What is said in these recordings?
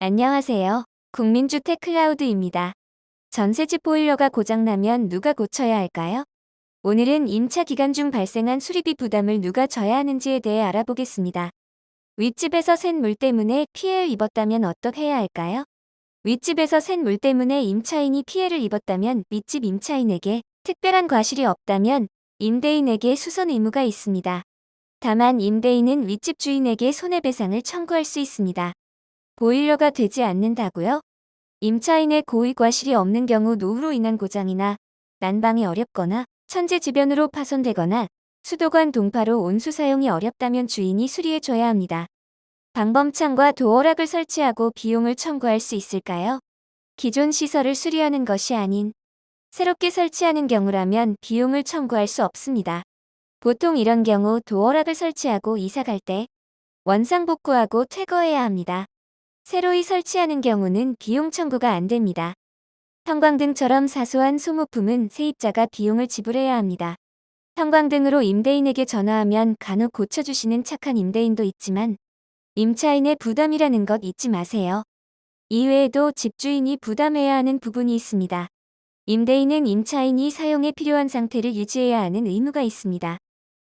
안녕하세요. 국민주택 클라우드입니다. 전세집 보일러가 고장나면 누가 고쳐야 할까요? 오늘은 임차 기간 중 발생한 수리비 부담을 누가 져야 하는지에 대해 알아보겠습니다. 윗집에서 샌 물 때문에 피해를 입었다면 어떡해야 할까요? 윗집에서 샌 물 때문에 임차인이 피해를 입었다면 밑집 임차인에게 특별한 과실이 없다면 임대인에게 수선 의무가 있습니다. 다만 임대인은 윗집 주인에게 손해배상을 청구할 수 있습니다. 보일러가 되지 않는다고요? 임차인의 고의 과실이 없는 경우 노후로 인한 고장이나 난방이 어렵거나 천재지변으로 파손되거나 수도관 동파로 온수 사용이 어렵다면 주인이 수리해줘야 합니다. 방범창과 도어락을 설치하고 비용을 청구할 수 있을까요? 기존 시설을 수리하는 것이 아닌 새롭게 설치하는 경우라면 비용을 청구할 수 없습니다. 보통 이런 경우 도어락을 설치하고 이사 갈 때 원상 복구하고 퇴거해야 합니다. 새로이 설치하는 경우는 비용 청구가 안 됩니다. 형광등처럼 사소한 소모품은 세입자가 비용을 지불해야 합니다. 형광등으로 임대인에게 전화하면 간혹 고쳐주시는 착한 임대인도 있지만 임차인의 부담이라는 것 잊지 마세요. 이외에도 집주인이 부담해야 하는 부분이 있습니다. 임대인은 임차인이 사용에 필요한 상태를 유지해야 하는 의무가 있습니다.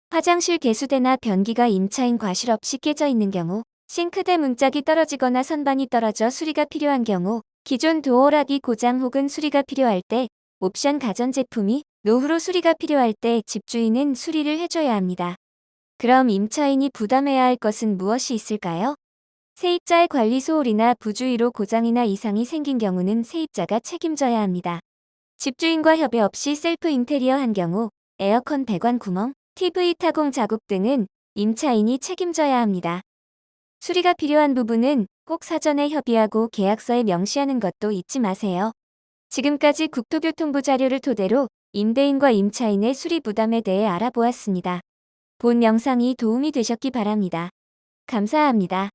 화장실 개수대나 변기가 임차인 과실 없이 깨져 있는 경우, 싱크대 문짝이 떨어지거나 선반이 떨어져 수리가 필요한 경우, 기존 도어락이 고장 혹은 수리가 필요할 때, 옵션 가전제품이 노후로 수리가 필요할 때 집주인은 수리를 해줘야 합니다. 그럼 임차인이 부담해야 할 것은 무엇이 있을까요? 세입자의 관리 소홀이나 부주의로 고장이나 이상이 생긴 경우는 세입자가 책임져야 합니다. 집주인과 협의 없이 셀프 인테리어 한 경우 에어컨 배관 구멍, TV 타공 자국 등은 임차인이 책임져야 합니다. 수리가 필요한 부분은 꼭 사전에 협의하고 계약서에 명시하는 것도 잊지 마세요. 지금까지 국토교통부 자료를 토대로 임대인과 임차인의 수리 부담에 대해 알아보았습니다. 본 영상이 도움이 되셨기 바랍니다. 감사합니다.